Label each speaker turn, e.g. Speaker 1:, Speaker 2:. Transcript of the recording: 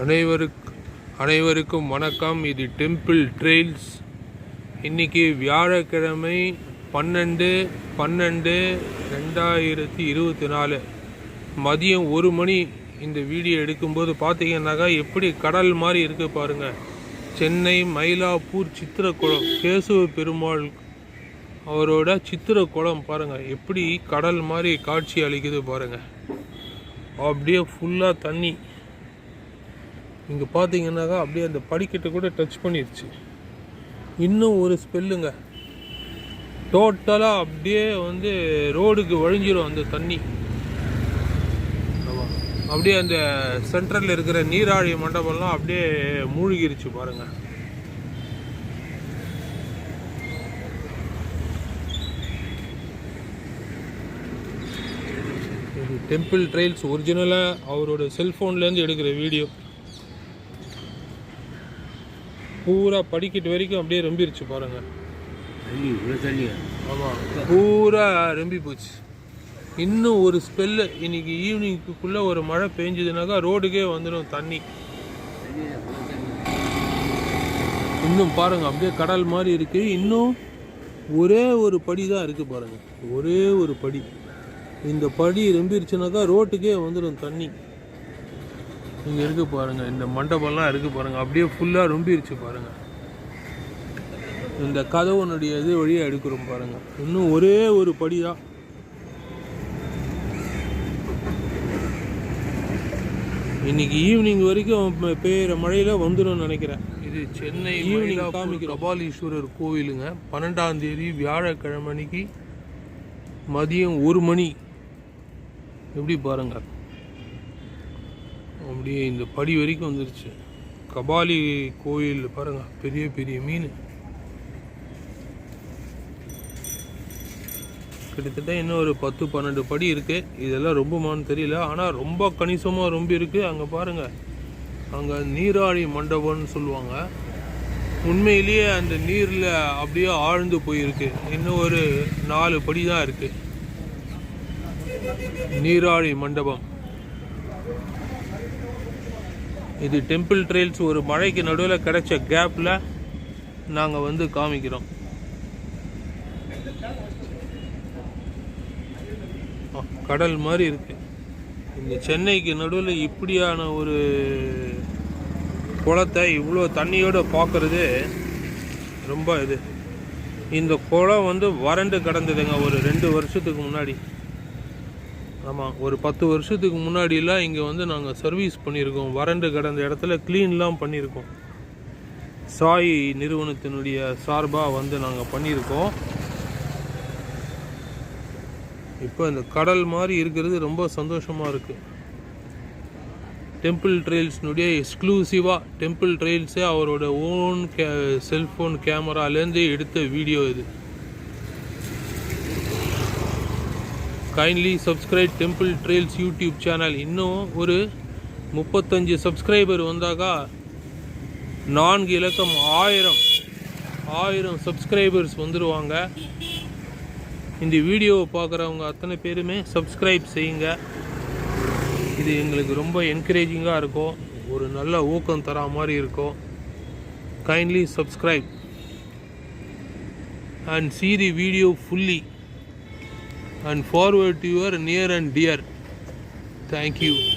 Speaker 1: அனைவருக்கு அனைவருக்கும் வணக்கம். இது டெம்பிள் ட்ரெயில்ஸ் இன்னைக்கு வியாழக்கிழமை பன்னெண்டு பன்னெண்டு ரெண்டாயிரத்தி இருபத்தி நாலு மதியம் ஒரு மணி இந்த வீடியோ எடுக்கும்போது பார்த்தீங்கன்னாக்கா எப்படி கடல் மாதிரி இருக்குது பாருங்கள் சென்னை மயிலாப்பூர் சித்திரக்குளம் கேசவ பெருமாள் அவரோட சித்திரக்குளம் பாருங்கள் எப்படி கடல் மாதிரி காட்சி அளிக்குது பாருங்கள் அப்படியே ஃபுல்லாக தண்ணி. இங்கே பார்த்தீங்கன்னாக்கா அப்படியே அந்த படிக்கட்டை கூட டச் பண்ணிடுச்சு இன்னும் ஒரு ஸ்பெல்லுங்க டோட்டலாக அப்படியே வந்து ரோடுக்கு வழிஞ்சிரும் அந்த தண்ணி. அப்படியே அந்த சென்ட்ரலில் இருக்கிற நீராழி மண்டபம்லாம் அப்படியே மூழ்கிருச்சு பாருங்கள் டெம்பிள் ட்ரெயில்ஸ் ஒரிஜினலாக அவரோட செல்ஃபோன்லேருந்து எடுக்கிற வீடியோ பூரா படிக்கட்டு வரைக்கும் அப்படியே ரொம்பிருச்சு பாருங்க. ஆமாம் பூரா ரொம்பி போச்சு. இன்னும் ஒரு ஸ்பெல்லு இன்னைக்கு ஈவினிங்குள்ளே ஒரு மழை பெஞ்சதுனாக்கா ரோடுக்கே வந்துடும் தண்ணி. இன்னும் பாருங்க அப்படியே கடல் மாதிரி இருக்கு. இன்னும் ஒரே ஒரு படி தான் இருக்கு பாருங்க. ஒரே ஒரு படி. இந்த படி ரொம்பிருச்சுனாக்கா ரோட்டுக்கே வந்துடும் தண்ணி. இங்க இருக்கு பாருங்க. இந்த மண்டபம்லாம் இருக்கு பாருங்க. அப்படியே ஃபுல்லா ரொம்பிருச்சு பாருங்க. இந்த கதவுனுடைய இது வழியா எடுக்கிறோம் பாருங்க. இன்னும் ஒரே ஒரு படி தான் இன்னைக்கு ஈவினிங் வரைக்கும் பெ- பெய்யுற மழையில வந்துடும் நினைக்கிறேன். இது சென்னை ஈவினிங் காமிக்கிற கபாலீஸ்வரர் கோவிலுங்க. பன்னெண்டாம் தேதி வியாழக்கிழமை அன்னைக்கு மதியம் ஒரு மணி. எப்படி பாருங்க. அப்படியே இந்த படி வரைக்கும் வந்துருச்சு. கபாலி கோயில் பாருங்க பெரிய பெரிய மீன். கிட்டத்தட்ட இன்னும் ஒரு பத்து பன்னெண்டு படி இருக்குது இதெல்லாம் ரொம்பமானு தெரியல. ஆனால் ரொம்ப கணிசமாக ரொம்ப இருக்குது அங்கே பாருங்கள் அங்கே நீராழி மண்டபம்னு சொல்லுவாங்க. உண்மையிலேயே அந்த நீரில் அப்படியே ஆழ்ந்து போயிருக்கு. இன்னும் ஒரு நாலு படி தான் இருக்குது நீராழி மண்டபம். இது டெம்பிள் ட்ரெயில்ஸ் ஒரு மழைக்கு நடுவில் கிடைச்ச கேப்பில் நாங்கள் வந்து காமிக்கிறோம். கடல் மாதிரி இருக்கு. இந்த சென்னைக்கு நடுவில் இப்படியான ஒரு குளத்தை இவ்வளோ தண்ணியோடு பார்க்கறது ரொம்ப இது. இந்த குளம் வந்து வறண்டு கிடந்ததுங்க ஒரு ரெண்டு வருஷத்துக்கு முன்னாடி. ஆமாம் ஒரு பத்து வருஷத்துக்கு முன்னாடிலாம் இங்கே வந்து நாங்கள் சர்வீஸ் பண்ணியிருக்கோம். வறண்டு கிடந்த இடத்துல க்ளீன்லாம் பண்ணியிருக்கோம். சாய் நிறுவனத்தினுடைய சார்பாக வந்து நாங்கள் பண்ணியிருக்கோம். இப்போ இந்த கடல் மாதிரி இருக்கிறது ரொம்ப சந்தோஷமாக இருக்குது டெம்பிள் ட்ரெயில்ஸ்னுடைய எக்ஸ்க்ளூசிவாக டெம்பிள் ட்ரெயில்ஸே அவரோட ஓன் கே செல்ஃபோன் கேமராலேருந்து எடுத்த வீடியோ இது. Kindly subscribe temple trails YouTube channel இன்னும் ஒரு முப்பத்தஞ்சு சப்ஸ்கிரைபர் வந்தாக்கா நான்கு இலக்கம் ஆயிரம் ஆயிரம் சப்ஸ்கிரைபர்ஸ் வந்துடுவாங்க இந்த வீடியோவை பார்க்குறவங்க அத்தனை பேருமே சப்ஸ்கிரைப் செய்யுங்க. இது எங்களுக்கு ரொம்ப என்கரேஜிங்காக இருக்கும். ஒரு நல்ல ஊக்கம் தரா மாதிரி இருக்கும். Kindly subscribe and see the video fully and forward to your near and dear. Thank you.